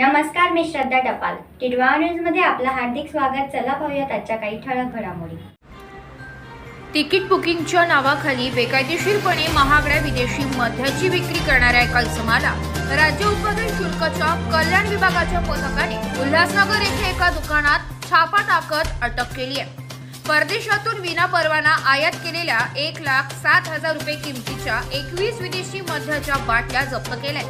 नमस्कार मी श्रद्धा टपाल. टिडवा न्यूजमध्ये आपलं हार्दिक स्वागत. चला पाहूयात आजच्या काही ठळक घडामोडी. तिकीट बुकिंगच्या नावाखाली बेकायदेशीरपणे महागड्या विदेशी मध्याची विक्री करणाऱ्या एका इसमाला राज्य उत्पादन शुल्काच्या कल्याण विभागाच्या पथकाने उल्हासनगर येथे एका दुकानात छापा टाकत अटक केली आहे. परदेशातून विना परवाना आयात केलेल्या एक लाख सात हजार रुपये किमतीच्या एकवीस विदेशी मध्याच्या बाटल्या जप्त केल्या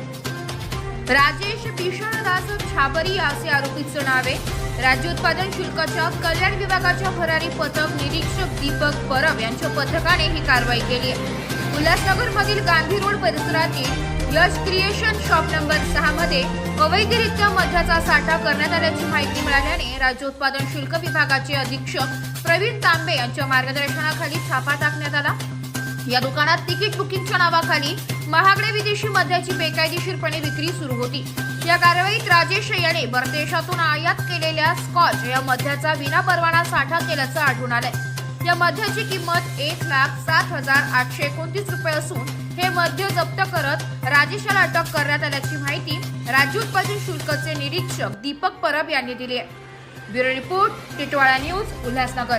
राजेश भीषणदास छाबरी असे आरोपीचं नाव आहे. राज्य उत्पादन शुल्काच्या कल्याण विभागाच्या भरारी पथक निरीक्षक दीपक परब यांच्या पथकाने ही कारवाई केली आहे. उल्हासनगर मधील गांधी रोड परिसरातील यश क्रिएशन शॉप नंबर सहा मध्ये अवैधरित्या मध्याचा साठा करण्यात आल्याची माहिती मिळाल्याने राज्य उत्पादन शुल्क विभागाचे अधीक्षक प्रवीण तांबे यांच्या मार्गदर्शनाखाली छापा टाकण्यात आला. या दुकानात तिकीट बुकिंगच्या नावाखाली महागडे विदेशी मद्याची बेकायदेशीरपणे विक्री सुरू होती. या कारवाईत राजेश याने परदेशातून आयात केलेल्या स्कॉच या मद्याचा विनापरवाना साठा केल्याचं आढळून आलंय. या मद्याची किंमत एक लाख सात हजार आठशे एकोणतीस रुपये असून हे मद्य जप्त करत राजेशाला अटक करण्यात आल्याची माहिती राज्य उत्पादन शुल्कचे निरीक्षक दीपक परब यांनी दिली आहे. Bureau report Titwala news Ulhasnagar.